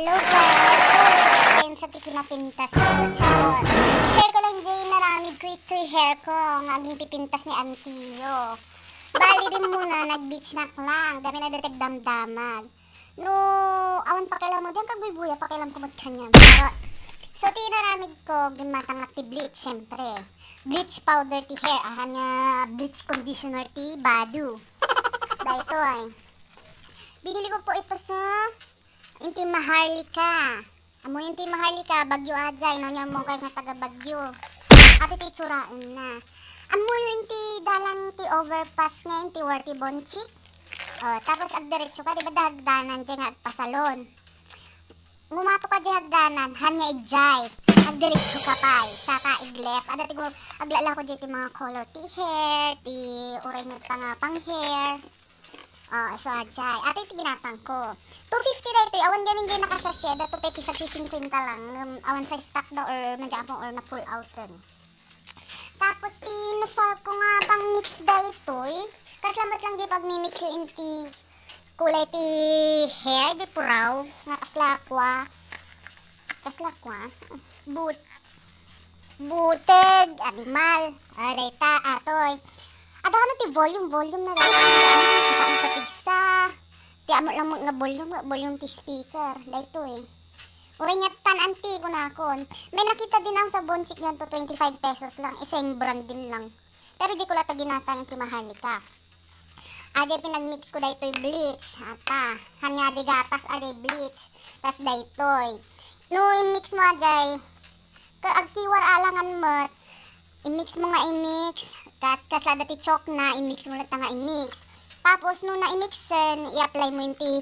Hello guys! Ayun sa tikinapintas ko. Charot. Share ko lang dyan na namin ko hair ko. Ang aging pipintas ni Antio. Bali din muna, nag-beach na lang. Dami na detect damdamag. No, awan pakialam mo. Diyan kagbubuya, pakialam ko kanya. Charot. So, tinaramid ko, gimatang active bleach, syempre. Bleach powder ti hair. Ahan nga, bleach conditioner ti badu. Dahil ito ay. Binili ko po ito sa Inti Maharlika. Amo Inti Maharlika, Bagyo Ajay, no niya mo kay nga taga Bagyo. At iti tsurain na. Amo inti dalang ti overpass nga inti Warti Bonchi. Oh, tapos ag diretso ka, di ba dahagdanan dyan nga agpasalon. Ngumato ka dyan hagdanan, hanya ijay. Ag diretso ka pa, eh, saka ig left. Ada ti aglala ko dyan ti mga color ti hair, ti uray nga pang hair. Oh, so ajay. Ate iti ginatang ko. 250 eh. Awan gamin din nakasasya. Dato peti sa 50 lang. Um, awan sa stock daw or akong or na pull out din. Tapos tinusal ko nga pang mix daw ito eh. Kaslamat lang di pag mimix yung inti kulay ti hair di puraw. Nga kaslakwa. Kaslakwa. But buteg, animal, areta, atoy. Ada ano ti volume, volume na dahil. Saan sa amo lang mo nga volume, nga volume ti speaker. Dahito eh. Uray nga tan anti ko na akon. May nakita din ako sa Bonchik ganito 25 pesos lang. Isang brand din lang. Pero di ko lata ginasa yung ti Maharlika. Ade pinagmix ko dahito yung bleach. Ata. Hanya di gatas ade bleach. Tas daytoy. No, i-mix mo aday. Kaagkiwar alangan mo. I-mix mo nga i-mix. Kas kasada ti chok na, i-mix mo lang nga i-mix. Tapos, nung na-i-mixen, i-apply mo yung ti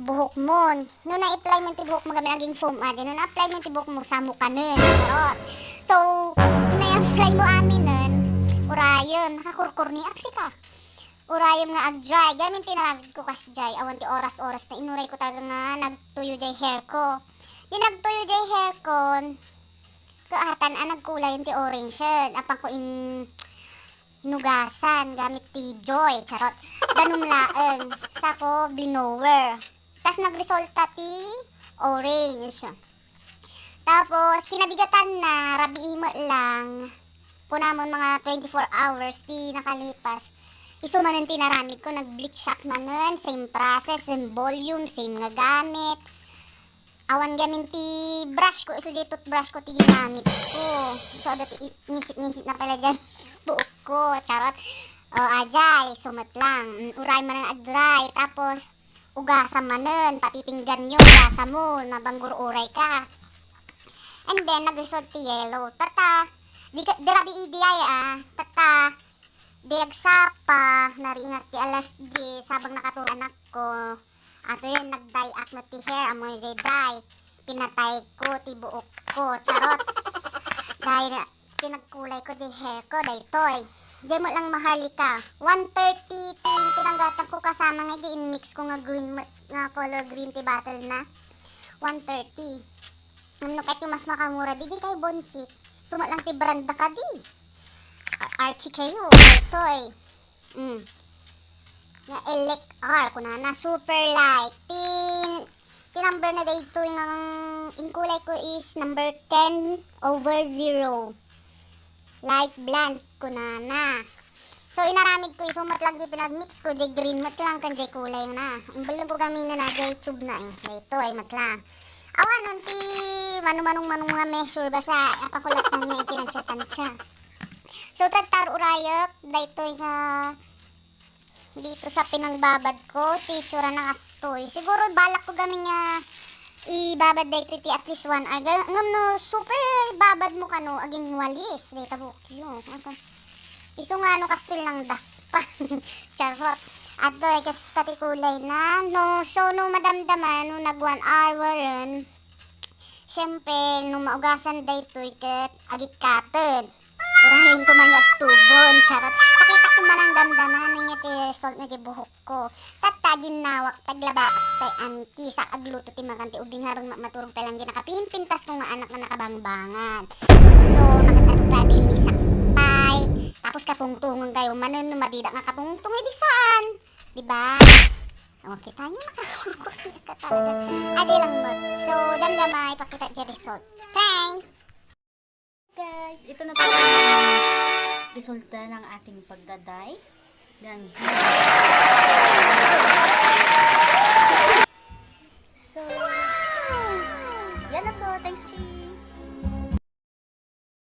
buhok mo. Nung na-apply mo yung ti buhok mo, gamit naging foam adi. Nung na-apply mo yung ti buhok mo, samo ka nun. So, nung na-apply mo amin nun, urayon, nakakurkur ni aksi ka. Urayon nga ag-dry. Gamit tinaramid ko kas dry. Awan ti oras-oras na inuray ko talaga nga nagtuyo jay hair ko. Di nagtuyo jay hair ko, kaatan ang nagkulay yung ti orange yan. Apang ko in hinugasan gamit ti joy. Charot. Ganun laeng. Sako, blower. Tapos nagresulta ti orange. Tapos, kinabigatan na, rabi mo lang. Kunamon mga 24 hours, ti nakalipas. Isumanon tinaramid ko, nag-bleach shock manon, same process, same volume, same nga gamit. Awan gamin ti brush ko, iso di toothbrush ko ti ginamit ko. So, dati ngisip-ngisip na pala dyan buok ko, charot. O, ajay, sumat lang. Mm, Uray man ang ag-dry, tapos ugasan manon, pati pinggan nyo, ugasan mo, nabanggur uray ka. And then, nag-result ti yellow. Tata, di, ka- di rabi idi ay ah, tata, di agsapa, naringat ti alas 10, sabang nakaturan ako. Ato yun, nag-dye up na ti hair, amoy jay dye. Pinatay ko, ti buok ko, charot. Dahil pinagkulay ko di hair ko, dahil toy. Di mo lang maharlika. 130 ti pinanggatan ko kasama nga di in-mix ko nga green, nga color green ti bottle na. 130. Ano kahit yung mas makamura, di di kay Bonchik. Suma lang ti branda ka di. Ar- Archie kayo, toy. Mm nga elect R kuna na super light. Tin tin number na dito yung ang yung kulay ko is number 10 over 0 light blonde kuna na. So inaramid ko yung sumat lang di pinagmix ko. Di green mat lang kan di kulay na. Imbal ko kami na na tube na eh. Dito ay mat lang. Awan nun ti manong manong nga measure basta apakulat na niya itinansyatansya so tatar urayak dito nga dito sa pinangbabad ko, teacher ng astoy. Siguro balak ko gamin nga ibabad dahil ti at least one hour. Ngam no, super babad mo ka no, aging walis. Dito buk yun. Iso nga no, kastol lang das pa. Charot. At doy, kas tati kulay na. No, so no madamdaman, no nag one hour rin. Siyempre, nung maugasan dayto, ikat agikated. Urahin ko man tubon, charot. Pakita ko man ang damdaman niya ti result na di buhok ko. Tatagin nawak, taglabakas tay anti, sa agluto ti maganti, ubing harong ma- maturong pelang di nakapimpintas ko nga anak na nakabangbangan. So, nakatagpadi ni sakpay. Tapos katungtungan kayo, manon no madida nga katungtung, eh di saan? Di ba? Oh, kita nyo nakakurkur ka talaga. Adi. So, damdama, ipakita dyan result. Thanks! Guys, ito na po resulta ng ating pagdaday. Ng